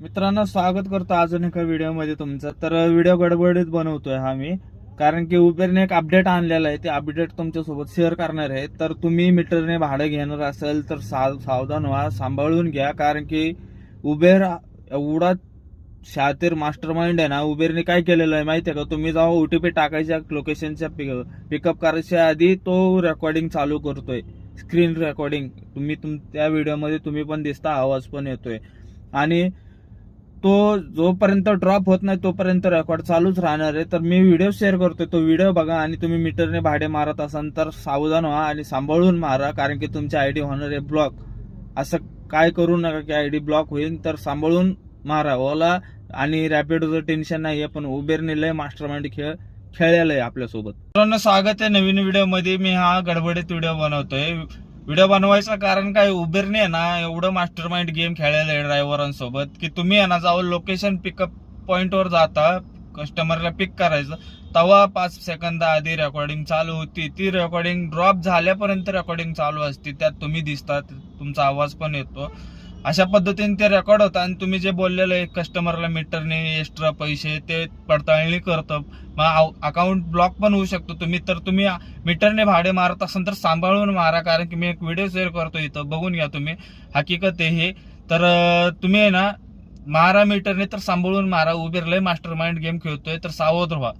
मित्रांनो स्वागत करतो अजून एका व्हिडिओमध्ये तुमचं. तर व्हिडिओ गडबडीत बनवतोय हा मी. कारण की उबेरने एक अपडेट आणलेला आहे. ते अपडेट तुमच्यासोबत शेअर करणार आहे. तर तुम्ही मीटरने भाडं घेणार असेल तर सा- सावधान व्हा. सांभाळून घ्या. कारण की उबेर एवढा शातीर मास्टर माइंड आहे ना. उबेरने काय केलेलं आहे माहिती आहे का? तुम्ही जेव्हा ओटीपी टाकायच्या लोकेशनच्या पिकअप करायच्या आधी तो रेकॉर्डिंग चालू करतोय. स्क्रीन रेकॉर्डिंग तुम्ही तुम त्या व्हिडिओमध्ये तुम्ही पण दिसता आवाज पण येतोय. आणि तो जोपर्यंत ड्रॉप होत नाही तोपर्यंत रेकॉर्ड चालूच राहणार आहे. तर मी व्हिडिओ शेअर करतोय तो व्हिडिओ बघा आणि तुम्ही मीटरने भाडे मारत असाल तर सावधान व्हा आणि सांभाळून मारा कारण की तुमची आयडी होणार आहे ब्लॉक असं काय करू नका की आय डी ब्लॉक होईल तर सांभाळून मारा. ओला आणि रॅपिडोचं टेन्शन नाही आहे पण उबेरने लय मास्टर माइंड खेळ खेळलेला आहे आपल्यासोबत. मित्रांनो स्वागत आहे नवीन व्हिडिओमध्ये मी हा गडबडीत व्हिडिओ बनवतोय. व्हिडिओ बनवायचं कारण काय? उबेरने आहे ना एवढं मास्टर माइंड गेम खेळायला आहे ड्रायव्हरांसोबत की तुम्ही आहे ना जाऊ लोकेशन पिकअप पॉईंटवर जाता कस्टमरला पिक करायचं. तेव्हा पाच सेकंद आधी रेकॉर्डिंग चालू होती. ती रेकॉर्डिंग ड्रॉप झाल्यापर्यंत रेकॉर्डिंग चालू असते. त्यात तुम्ही दिसतात तुमचा आवाज पण येतो. अशा पद्धतीने ते रेकॉर्ड होतं आणि तुम्ही जे बोललेलं आहे कस्टमरला मीटरने एक्स्ट्रा पैसे ते पडताळणी करतं. मग अकाउंट ब्लॉक पण होऊ शकतो तुम्ही. तर तुम्ही मीटरने भाडे मारत असाल तर सांभाळून मारा कारण की मी एक व्हिडिओ शेअर करतो इथं. बघून घ्या तुम्ही. हकीकत आहे हे. तर तुम्ही आहे ना मारा मीटरने तर सांभाळून मारा. उबेर लय मास्टर माइंड गेम खेळतोय तर सावध व्हा